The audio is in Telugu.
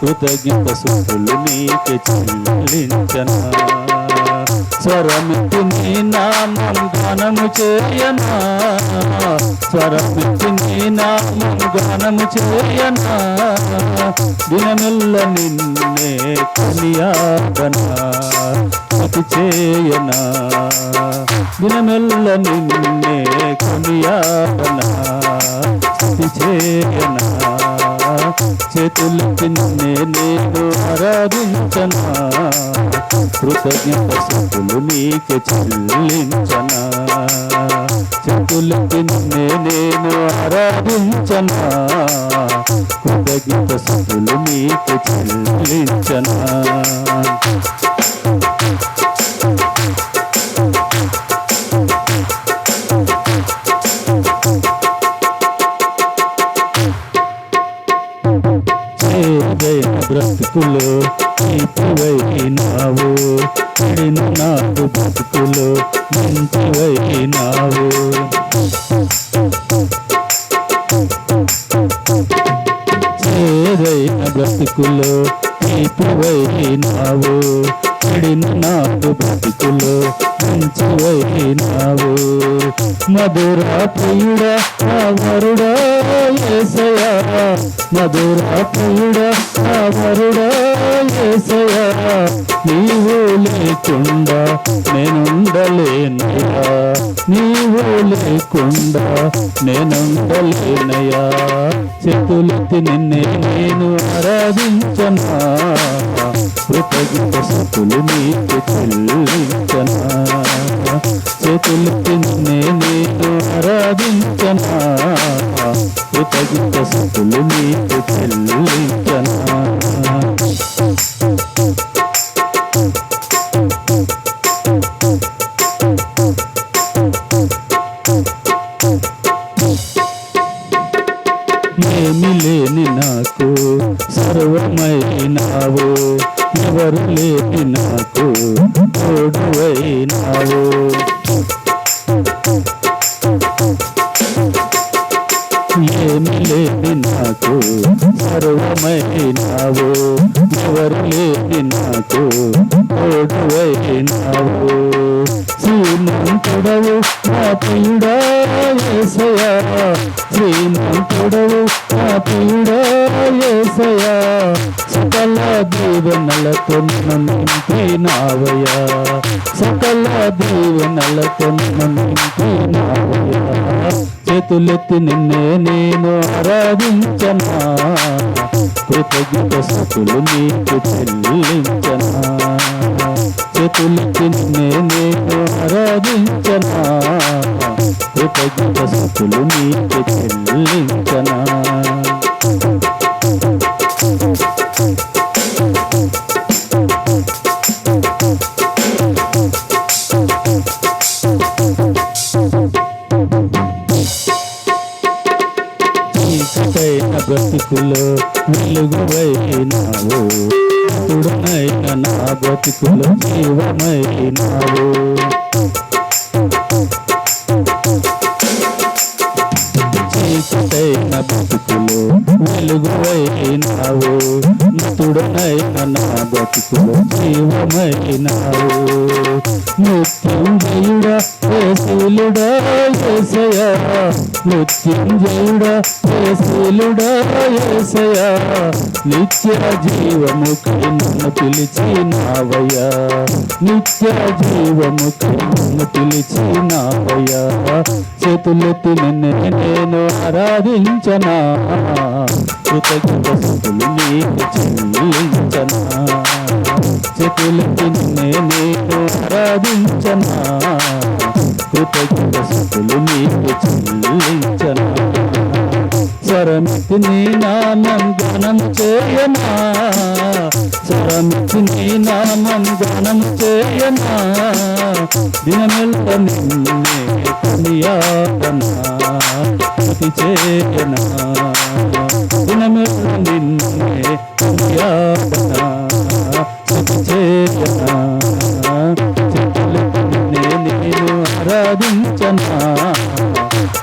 కృతజ్ఞత సుతులు నీకే చెల్లించనా. స్వరమితి నీ నామం గానము చేయనా. స్వరమితి నీ నామం గానము చేయనా. దినమెల్ల నిన్నే కొనియాడనా. అతి చేయనా. దినమెల్ల నిన్నే కొనియాడనా. అతి చేయనా. చేతులెత్తి నిన్నే నేను ఆరాధించనా? కృతజ్ఞత స్థుతులు నీకు చెల్లించనా? చేతులెత్తి నిన్నే నేను ఆరాధించనా? కృతజ్ఞత స్థుతులు నీకు చెల్లించనా? చేదైన బ్రతుకులు నీతివైనావు చెడిన నాకు బ్రతుకులు మంచివైనావు చేదైన బ్రతుకులు నీతివైనావు. చెడిన నాకు బ్రతుకులు మంచివైనావు. మధుర ప్రియుడ వరుడా ఏసయా మధుర ప్రియుడ వరుడా ఏసయా నీవు లేకుండా నేనుండలేనయ్యా. నీవు లేకుండా నేనుండలేనయ్యా. చేతులెత్తి నిన్నే నేను ఆరాధించనా? కృతజ్ఞత స్థుతులు నీకు చెల్లించనా? చేతులెత్తి నిన్నే నేను ఆరాధించనా? కృతజ్ఞత స్థుతులు నీకు చెల్లించనా? సర్వమైనావు ఎవరు లేని నాకు తోడువైనావు. ఏమి లేని నాకు సర్వమైనావు ఎవరు లేని నాకు తోడువైనావు. శ్రీమంతుడవు నా ప్రియుడా ఏసయా శ్రీమంతుడవు నా ప్రియుడా ఏసయా సకల దీవెనలతో నింపినావయ్యా. సకల దీవెనలతో నింపినావయ్యా. చేతులెత్తి నిన్నే నేను ఆరాధించనా. కృతజ్ఞత స్థుతులు నీకు చెల్లించనా. చేతులెత్తి నిన్నే నేను ఆరాధించనా. కృతజ్ఞత స్థుతులు నీకు చెల్లించనా. బ్రతుకులో వెలుగువైనావు తుడనైన నా బ్రతుకులో జీవమైనావు. చీకటైన బ్రతుకులో వెలుగువైనావు నతుడనైన నా బ్రతుకులో జీవమైనావు. మృత్యుంజయుడా ఏసులుడా ఏసయా మృత్యుంజయుడా ఏసులుడా ఏసయా నిత్య జీవముకై నన్ను పిలిచినావయ్యా. నిత్య జీవము నన్ను పిలిచినావయ్యా. చేతులెత్తి నిన్నే నేను ఆరాధించనా. కృతజ్ఞతలు నీకు చెల్లించనా. చేతులెత్తి నిన్నే నేను ఆరాధించనా. కృతజ్ఞతలు నీకు చెల్లించనా. స్వరమితి నీ నామం గణం చేయనా? స్వరమితి నీ నామం గణం చేయనా? దినమెల్ల నిన్నే కొనియాడనా? అతి చేయనా దినమెల్ల నిన్నే కొనియాడనా? అతి చేయనా చెట్టులెత్తి నేను ఆరాధించనా?